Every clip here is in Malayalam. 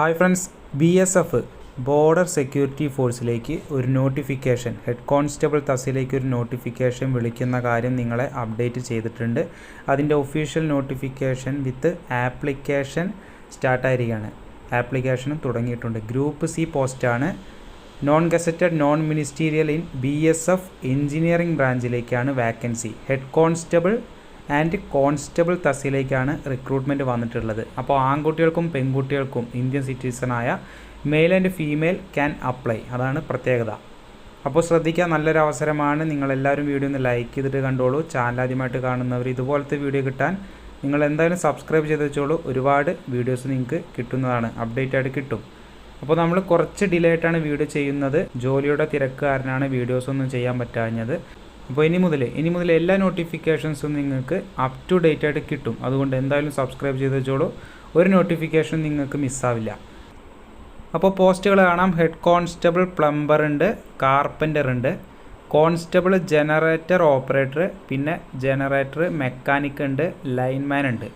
Hi friends B S F border security ഫോഴ്സിലേക്ക് ഒരു നോട്ടിഫിക്കേഷൻ ഹെഡ് കോൺസ്റ്റബിൾ തസിലേക്ക് ഒരു നോട്ടിഫിക്കേഷൻ വിളിക്കുന്ന കാര്യം നിങ്ങളെ അപ്ഡേറ്റ് ചെയ്തിട്ടുണ്ട്. അതിന്റെ ഒഫീഷ്യൽ നോട്ടിഫിക്കേഷൻ വിത്ത് ആപ്ലിക്കേഷൻ സ്റ്റാർട്ടായിരിക്കുകയാണ് ആപ്ലിക്കേഷനും തുടങ്ങിയിട്ടുണ്ട്. ഗ്രൂപ്പ് സി പോസ്റ്റാണ് non gazetted non ministerial in B S F engineering ബ്രാഞ്ചിലേക്കാണ് vacancy head constable and constable തസ്തിയിലേക്കാണ് recruitment വന്നിട്ടുള്ളത്. അപ്പോൾ ആൺകുട്ടികൾക്കും പെൺകുട്ടികൾക്കും Indian സിറ്റിസണായ male and female can apply അതാണ് പ്രത്യേകത. അപ്പോൾ ശ്രദ്ധിക്കുക നല്ലൊരു അവസരമാണ് നിങ്ങളെല്ലാവരും വീഡിയോ ഒന്ന് ലൈക്ക് ചെയ്തിട്ട് കണ്ടോളൂ. ചാനൽ ആദ്യമായിട്ട് കാണുന്നവർ ഇതുപോലത്തെ വീഡിയോ കിട്ടാൻ നിങ്ങൾ എന്തായാലും സബ്സ്ക്രൈബ് ചെയ്ത് വെച്ചോളൂ. ഒരുപാട് വീഡിയോസ് നിങ്ങൾക്ക് കിട്ടുന്നതാണ്. അപ്ഡേറ്റ് ആയിട്ട് കിട്ടും. അപ്പോൾ നമ്മൾ കുറച്ച് ഡിലേ ആയിട്ടാണ് വീഡിയോ ചെയ്യുന്നത്. ജോലിയുടെ തിരക്ക് കാരണമാണ് വീഡിയോസ് ഒന്നും ചെയ്യാൻ പറ്റാഞ്ഞത്. അപ്പോൾ ഇനി മുതൽ ഇനി മുതൽ എല്ലാ നോട്ടിഫിക്കേഷൻസും നിങ്ങൾക്ക് അപ് ടു ഡേറ്റ് ആയിട്ട് കിട്ടും. അതുകൊണ്ട് എന്തായാലും സബ്സ്ക്രൈബ് ചെയ്ത് വെച്ചോളൂ. ഒരു നോട്ടിഫിക്കേഷൻ നിങ്ങൾക്ക് മിസ്സാവില്ല അപ്പോൾ പോസ്റ്റുകൾ കാണാം. ഹെഡ് കോൺസ്റ്റബിൾ പ്ലംബർ ഉണ്ട് കാർപ്പന്റർ ഉണ്ട് കോൺസ്റ്റബിൾ ജനറേറ്റർ ഓപ്പറേറ്റർ പിന്നെ ജനറേറ്റർ മെക്കാനിക് ഉണ്ട് ലൈൻമാൻ ഉണ്ട്.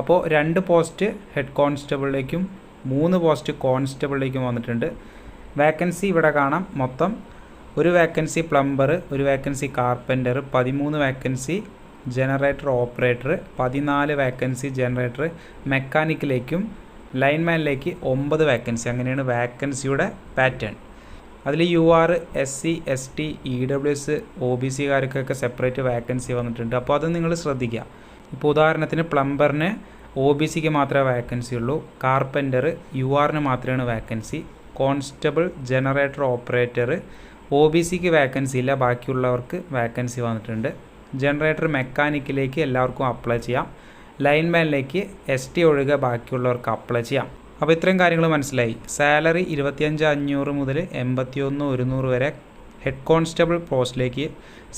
അപ്പോൾ രണ്ട് പോസ്റ്റ് ഹെഡ് കോൺസ്റ്റബിളിലേക്കും മൂന്ന് പോസ്റ്റ് കോൺസ്റ്റബിളിലേക്കും വന്നിട്ടുണ്ട്. വേക്കൻസി ഇവിടെ കാണാം. മൊത്തം ഒരു വേക്കൻസി പ്ലംബർ ഒരു വേക്കൻസി കാർപ്പന്റർ പതിമൂന്ന് വേക്കൻസി ജനറേറ്റർ ഓപ്പറേറ്റർ പതിനാല് വേക്കൻസി ജനറേറ്റർ മെക്കാനിക്കിലേക്കും ലൈൻമാനിലേക്ക് ഒമ്പത് വേക്കൻസി അങ്ങനെയാണ് വേക്കൻസിയുടെ പാറ്റേൺ അതിൽ U R S C S T E W S O B സിക്കാർക്കൊക്കെ separate vacancy വന്നിട്ടുണ്ട്. അപ്പോൾ അത് നിങ്ങൾ ശ്രദ്ധിക്കുക. ഇപ്പോൾ ഉദാഹരണത്തിന് പ്ലംബറിന് ഒ ബി സിക്ക് മാത്രമേ വേക്കൻസി ഉള്ളൂ. കാർപ്പന്റർ യു ആറിന് മാത്രമാണ് vacancy constable generator operator O B സിക്ക് വേക്കൻസി ഇല്ല ബാക്കിയുള്ളവർക്ക് വാക്കൻസി വന്നിട്ടുണ്ട്. ജനറേറ്റർ മെക്കാനിക്കിലേക്ക് എല്ലാവർക്കും അപ്ലൈ ചെയ്യാം. ലൈൻമാനിലേക്ക് എസ് ടി ഒഴികെ ബാക്കിയുള്ളവർക്ക് അപ്ലൈ ചെയ്യാം. അപ്പോൾ ഇത്രയും കാര്യങ്ങൾ മനസ്സിലായി. സാലറി ഇരുപത്തിയഞ്ച് അഞ്ഞൂറ് മുതൽ എൺപത്തിയൊന്ന് ഒരുന്നൂറ് വരെ ഹെഡ് കോൺസ്റ്റബിൾ പോസ്റ്റിലേക്ക്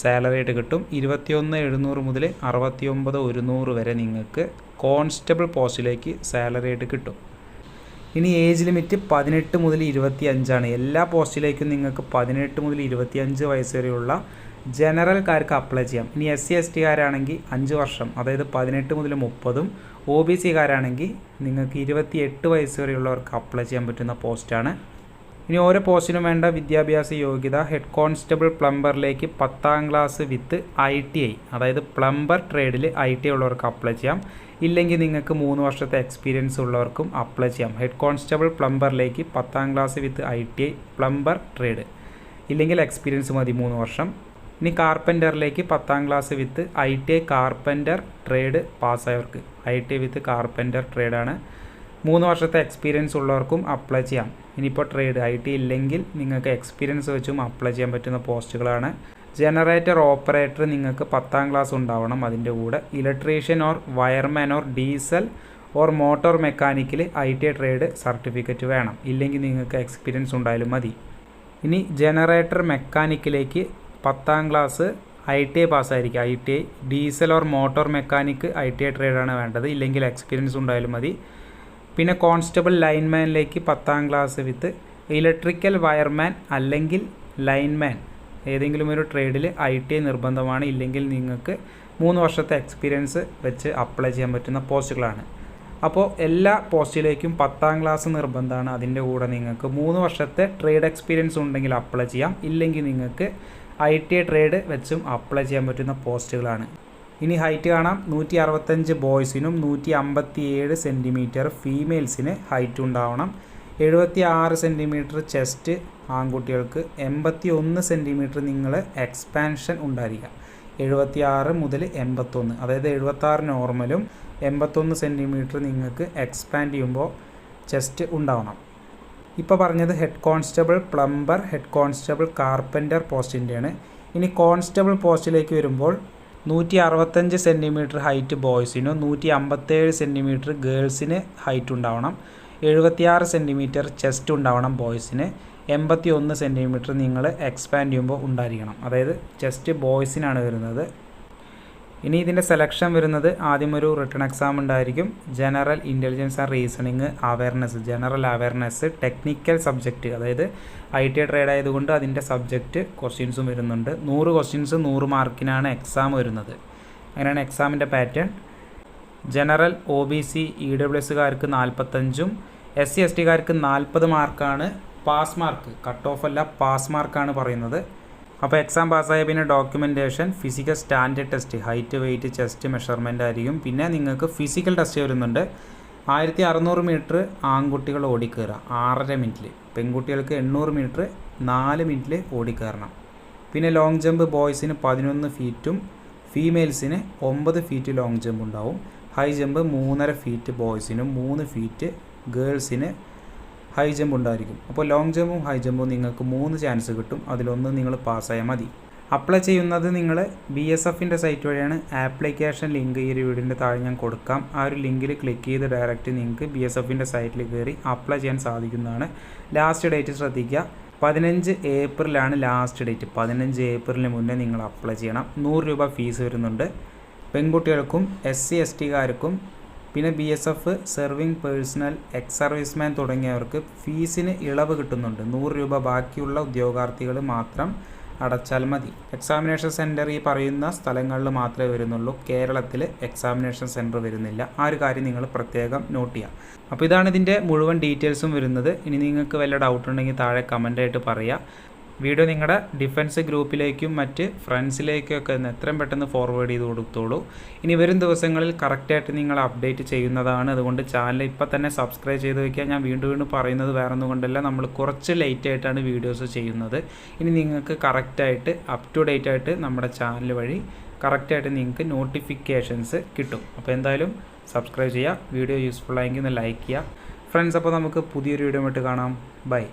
സാലറി ആയിട്ട് കിട്ടും. ഇരുപത്തിയൊന്ന് എഴുന്നൂറ് മുതൽ അറുപത്തിയൊമ്പത് ഒരുന്നൂറ് വരെ നിങ്ങൾക്ക് കോൺസ്റ്റബിൾ പോസ്റ്റിലേക്ക് സാലറി ആയിട്ട് കിട്ടും. ഇനി ഏജ് ലിമിറ്റ് പതിനെട്ട് മുതൽ ഇരുപത്തി അഞ്ചാണ് എല്ലാ പോസ്റ്റിലേക്കും നിങ്ങൾക്ക് പതിനെട്ട് മുതൽ ഇരുപത്തി അഞ്ച് വയസ്സ് വരെയുള്ള ജനറൽക്കാർക്ക് അപ്ലൈ ചെയ്യാം. ഇനി എസ് സി എസ് ടിക്കാരാണെങ്കിൽ അഞ്ച് വർഷം അതായത് പതിനെട്ട് മുതൽ മുപ്പതും ഒ ബി സിക്കാരാണെങ്കിൽ നിങ്ങൾക്ക് ഇരുപത്തി എട്ട് വയസ്സ് വരെയുള്ളവർക്ക് അപ്ലൈ ചെയ്യാൻ പറ്റുന്ന പോസ്റ്റാണ് ഇനി ഓരോ പോസ്റ്റിനും വേണ്ട വിദ്യാഭ്യാസ യോഗ്യത ഹെഡ് കോൺസ്റ്റബിൾ പ്ലംബറിലേക്ക് പത്താം class with I T I അതായത് പ്ലംബർ ട്രേഡിൽ ഐ ടി ഐ ഉള്ളവർക്ക് അപ്ലൈ ചെയ്യാം. ഇല്ലെങ്കിൽ നിങ്ങൾക്ക് മൂന്ന് വർഷത്തെ എക്സ്പീരിയൻസ് ഉള്ളവർക്കും അപ്ലൈ ചെയ്യാം. ഹെഡ് കോൺസ്റ്റബിൾ പ്ലംബറിലേക്ക് പത്താം class with I T I plumber trade. ഇല്ലെങ്കിൽ എക്സ്പീരിയൻസ് മതി മൂന്ന് വർഷം. ഇനി കാർപ്പന്ററിലേക്ക് പത്താം class with I T I carpenter trade പാസ്സായവർക്ക്. I T I with carpenter ട്രേഡാണ്. മൂന്ന് വർഷത്തെ എക്സ്പീരിയൻസ് ഉള്ളവർക്കും അപ്ലൈ ചെയ്യാം. ഇനിയിപ്പോൾ ട്രേഡ് ഐ ടി ഇല്ലെങ്കിൽ നിങ്ങൾക്ക് എക്സ്പീരിയൻസ് വെച്ചും അപ്ലൈ ചെയ്യാൻ പറ്റുന്ന പോസ്റ്റുകളാണ് ജനറേറ്റർ ഓപ്പറേറ്റർ നിങ്ങൾക്ക് പത്താം ക്ലാസ് ഉണ്ടാവണം അതിന്റെ കൂടെ. Electrician or wireman or diesel or motor മെക്കാനിക്കിൽ I T trade certificate വേണം. ഇല്ലെങ്കിൽ നിങ്ങൾക്ക് എക്സ്പീരിയൻസ് ഉണ്ടായാലും മതി. ഇനി ജനറേറ്റർ മെക്കാനിക്കിലേക്ക് പത്താം class I T I പാസ്സായിരിക്കും I T I diesel or motor mechanic I T I ട്രേഡാണ് വേണ്ടത്. ഇല്ലെങ്കിൽ എക്സ്പീരിയൻസ് ഉണ്ടായാലും മതി. പിന്നെ കോൺസ്റ്റബിൾ ലൈൻമാനിലേക്ക് പത്താം ക്ലാസ് വിത്ത് ഇലക്ട്രിക്കൽ വയർമാൻ അല്ലെങ്കിൽ ലൈൻമാൻ. ഏതെങ്കിലും ഒരു ട്രേഡിൽ ഐ ടി നിർബന്ധമാണ് ഇല്ലെങ്കിൽ നിങ്ങൾക്ക് മൂന്ന് വർഷത്തെ എക്സ്പീരിയൻസ് വെച്ച് അപ്ലൈ ചെയ്യാൻ പറ്റുന്ന പോസ്റ്റുകളാണ്. അപ്പോൾ എല്ലാ പോസ്റ്റിലേക്കും പത്താം ക്ലാസ് നിർബന്ധമാണ്. അതിന്റെ കൂടെ നിങ്ങൾക്ക് മൂന്ന് വർഷത്തെ ട്രേഡ് എക്സ്പീരിയൻസ് ഉണ്ടെങ്കിൽ അപ്ലൈ ചെയ്യാം. ഇല്ലെങ്കിൽ നിങ്ങൾക്ക് ഐ ടി ട്രേഡ് വെച്ചും അപ്ലൈ ചെയ്യാൻ പറ്റുന്ന പോസ്റ്റുകളാണ്. ഇനി ഹൈറ്റ് കാണാം. നൂറ്റി അറുപത്തഞ്ച് ബോയ്സിനും നൂറ്റി അമ്പത്തി ഏഴ് സെന്റിമീറ്റർ ഫീമെയിൽസിന് ഹൈറ്റ് ഉണ്ടാവണം. എഴുപത്തി ആറ് സെന്റിമീറ്റർ ചെസ്റ്റ് ആൺകുട്ടികൾക്ക് എൺപത്തി ഒന്ന് സെന്റിമീറ്റർ നിങ്ങൾ എക്സ്പാൻഷൻ ഉണ്ടായിരിക്കുക എഴുപത്തി ആറ് മുതൽ എൺപത്തൊന്ന് അതായത് എഴുപത്താറ് നോർമലും എൺപത്തൊന്ന് സെന്റിമീറ്റർ നിങ്ങൾക്ക് എക്സ്പാൻഡ് ചെയ്യുമ്പോൾ ചെസ്റ്റ് ഉണ്ടാവണം. ഇപ്പോൾ പറഞ്ഞത് head constable plumber head constable carpenter പോസ്റ്റിന്റെയാണ്. ഇനി കോൺസ്റ്റബിൾ പോസ്റ്റിലേക്ക് വരുമ്പോൾ നൂറ്റി അറുപത്തഞ്ച് സെന്റിമീറ്റർ ഹൈറ്റ് ബോയ്സിനും നൂറ്റി അമ്പത്തേഴ് സെന്റിമീറ്റർ ഗേൾസിന് ഹൈറ്റ് ഉണ്ടാവണം. എഴുപത്തിയാറ് സെന്റിമീറ്റർ ചെസ്റ്റ് ഉണ്ടാവണം ബോയ്സിന് എൺപത്തി ഒന്ന് സെന്റിമീറ്റർ നിങ്ങൾ എക്സ്പാൻഡ് ചെയ്യുമ്പോൾ ഉണ്ടായിരിക്കണം. അതായത് ചെസ്റ്റ് ബോയ്സിനാണ് വരുന്നത്. ഇനി ഇതിന്റെ സെലക്ഷൻ വരുന്നത് ആദ്യം ഒരു റിട്ടേൺ എക്സാം ഉണ്ടായിരിക്കും. General intelligence and reasoning awareness general awareness technical subject അതായത് ഐ ടി ട്രേഡ് ആയതുകൊണ്ട് അതിന്റെ സബ്ജക്റ്റ് ക്വസ്റ്റ്യൻസും വരുന്നുണ്ട്. നൂറ് ക്വസ്റ്റ്യൻസ് നൂറ് മാർക്കിനാണ് എക്സാം വരുന്നത്. അങ്ങനെയാണ് എക്സാമിന്റെ pattern general O B C E W എസ്സുകാർക്ക് നാൽപ്പത്തഞ്ചും എസ് സി എസ് ടിക്കാർക്ക് നാൽപ്പത് മാർക്കാണ് പാസ് മാർക്ക് കട്ട് ഓഫ് അല്ല പാസ് മാർക്കാണ് പറയുന്നത്. അപ്പോൾ എക്സാം പാസ്സായ പിന്നെ documentation physical standard test height weight chest measurement ആയിരിക്കും. പിന്നെ നിങ്ങൾക്ക് ഫിസിക്കൽ ടെസ്റ്റ് വരുന്നുണ്ട്. ആയിരത്തി അറുന്നൂറ് മീറ്റർ ആൺകുട്ടികൾ ഓടിക്കയറുക ആറര മിനിറ്റിൽ പെൺകുട്ടികൾക്ക് എണ്ണൂറ് മീറ്റർ നാല് മിനിറ്റിൽ ഓടിക്കയറണം പിന്നെ ലോങ് ജമ്പ് ബോയ്സിന് പതിനൊന്ന് ഫീറ്റും ഫീമെയിൽസിന് ഒമ്പത് ഫീറ്റ് ലോങ് ജമ്പ് ഉണ്ടാവും. ഹൈ ജമ്പ് മൂന്നര ഫീറ്റ് ബോയ്സിനും മൂന്ന് ഫീറ്റ് ഗേൾസിന് ഹൈ ജമ്പ് ഉണ്ടായിരിക്കും. അപ്പോൾ ലോങ് ജമ്പും ഹൈ ജമ്പും നിങ്ങൾക്ക് മൂന്ന് ചാൻസ് കിട്ടും. അതിലൊന്ന് നിങ്ങൾ പാസ്സായാൽ മതി. അപ്ലൈ ചെയ്യുന്നത് നിങ്ങൾ ബി എസ് എഫിന്റെ സൈറ്റ് വഴിയാണ്. ആപ്ലിക്കേഷൻ ലിങ്ക് ഈ ഒരു വീഡിയോന്റെ താഴെ ഞാൻ കൊടുക്കാം. ആ ഒരു ലിങ്കിൽ ക്ലിക്ക് ചെയ്ത് ഡയറക്റ്റ് നിങ്ങൾക്ക് ബി എസ് എഫിന്റെ സൈറ്റിൽ കയറി അപ്ലൈ ചെയ്യാൻ സാധിക്കുന്നതാണ്. ലാസ്റ്റ് ഡേറ്റ് ശ്രദ്ധിക്കുക. പതിനഞ്ച് ഏപ്രിലാണ് ലാസ്റ്റ് ഡേറ്റ് പതിനഞ്ച് ഏപ്രിലിന് മുന്നേ നിങ്ങൾ അപ്ലൈ ചെയ്യണം. നൂറ് രൂപ ഫീസ് വരുന്നുണ്ട്. പെൺകുട്ടികൾക്കും എസ് സി എസ് ടിക്കാർക്കും പിന്നെ B S F serving personnel ex serviceman തുടങ്ങിയവർക്ക് ഫീസിന് ഇളവ് കിട്ടുന്നുണ്ട്. നൂറ് രൂപ ബാക്കിയുള്ള ഉദ്യോഗാർത്ഥികൾ മാത്രം അടച്ചാൽ മതി. എക്സാമിനേഷൻ സെന്റർ ഈ പറയുന്ന സ്ഥലങ്ങളിൽ മാത്രമേ വരുന്നുള്ളൂ. കേരളത്തിൽ എക്സാമിനേഷൻ സെന്റർ വരുന്നില്ല. ആ ഒരു കാര്യം നിങ്ങൾ പ്രത്യേകം നോട്ട് ചെയ്യുക. അപ്പോൾ ഇതാണ് ഇതിന്റെ മുഴുവൻ ഡീറ്റെയിൽസും വരുന്നത്. ഇനി നിങ്ങൾക്ക് വല്ല ഡൗട്ട് ഉണ്ടെങ്കിൽ താഴെ കമന്റായിട്ട് പറയുക. വീഡിയോ നിങ്ങളുടെ ഡിഫൻസ് ഗ്രൂപ്പിലേക്കും മറ്റ് ഫ്രണ്ട്സിലേക്കും ഒക്കെ ഒന്ന് എത്രയും പെട്ടെന്ന് ഫോർവേഡ് ചെയ്ത് കൊടുത്തോളൂ. ഇനി വരും ദിവസങ്ങളിൽ കറക്റ്റായിട്ട് നിങ്ങൾ അപ്ഡേറ്റ് ചെയ്യുന്നതാണ്. അതുകൊണ്ട് ചാനൽ ഇപ്പം തന്നെ സബ്സ്ക്രൈബ് ചെയ്ത് വയ്ക്കുക ഞാൻ വീണ്ടും വീണ്ടും പറയുന്നത് വേറെ ഒന്നും കൊണ്ടല്ല. നമ്മൾ കുറച്ച് ലേറ്റ് ആയിട്ടാണ് വീഡിയോസ് ചെയ്യുന്നത്. ഇനി നിങ്ങൾക്ക് കറക്റ്റായിട്ട് അപ് ടു ഡേറ്റ് ആയിട്ട് നമ്മുടെ ചാനൽ വഴി കറക്റ്റായിട്ട് നിങ്ങൾക്ക് നോട്ടിഫിക്കേഷൻസ് കിട്ടും. അപ്പോൾ എന്തായാലും സബ്സ്ക്രൈബ് ചെയ്യുക. വീഡിയോ യൂസ്ഫുൾ ആയെങ്കിൽ ഒന്ന് ലൈക്ക് ചെയ്യുക. ഫ്രണ്ട്സ് അപ്പോൾ നമുക്ക് പുതിയൊരു വീഡിയോ ആയിട്ട് കാണാം. ബൈ